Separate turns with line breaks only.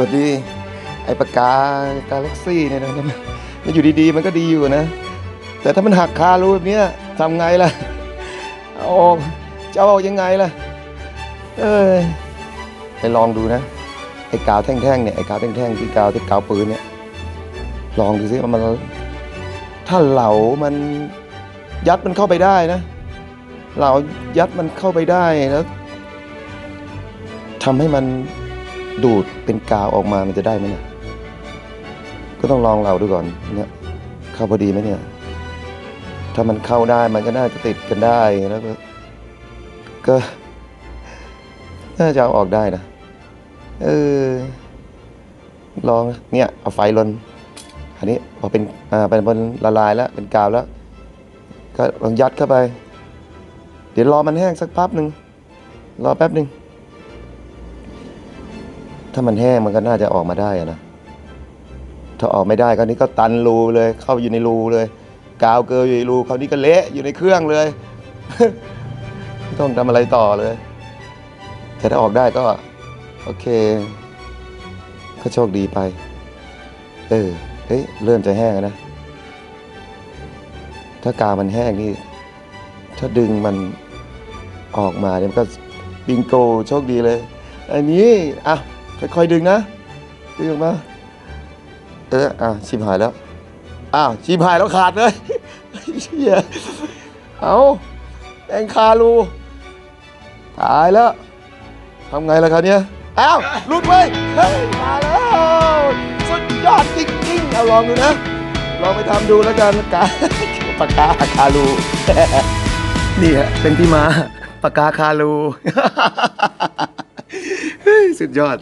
วัสดี ไอ้ปากกากาแล็กซี่เนี่ยนะมันอยู่ดีๆ มันก็ดีอยู่นะ แต่ถ้ามันหักคารูแบบนี้ทำไงล่ะเอาออกจะเอาออกยังไงล่ะ เอ้ยไปลองดูนะ ไอ้กาวแท่งๆเนี่ย ไอ้กาวแท่งๆที่กาวที่กาวปืนเนี่ย ลองดูซิมัน ถ้าเหลามันยัดมันเข้าไปได้นะ เหลายัดมันเข้าไปได้แล้วทำให้มัน ดูดเป็นกาวออกมามันจะได้ไหมเนี่ยก็ต้องลองเหลาดูก่อนเนี่ยเข้าพอดีไหมเนี่ย ถ้ามันเข้าได้มันก็น่าจะติดกันได้แล้วก็ก็น่าจะเอาออกได้นะเออลองเนี่ยเอาไฟลนอันนี้พอเป็นอ่าเป็นบนละลายแล้วเป็นกาวแล้ว ก็ลองยัดเข้าไป เดี๋ยวรอมันแห้งสักแป๊บหนึ่งรอแป๊บหนึ่ง ถ้ามันแห้งมันก็น่าจะออกมาได้อะนะ ถ้าออกไม่ได้ก็นี่ก็ตันรูเลย เข้าอยู่ในรูเลย กาวเกลืออยู่ในรูคราวนี้ก็เละอยู่ในเครื่องเลย ไม่ต้องทำอะไรต่อเลย แต่ถ้าออกได้ก็ โอเค ก็โชคดีไป เออเฮ้ยเริ่มจะแห้งแล้วนะ ถ้ากาวมันแห้งนี่ ถ้าดึงมันออกมาเนี่ยมันก็บิงโกโชคดีเลย อันนี้อะ ค่อยๆดึงนะ ดึงออกมา เออ อะชิบหายแล้ว อ้าวชิบหายแล้วขาดเลยเชี่ยเอาแองคารูตายแล้วทำไงล่ะครับเนี่ยอ้าวหลุดไปเฮ้ยมาแล้วสุดยอดจริงๆเอาลองดูนะลองไปทำดูแล้วกันกาปากกาคารูนี่ฮะเป็นที่มาปากกาคารู สุดยอด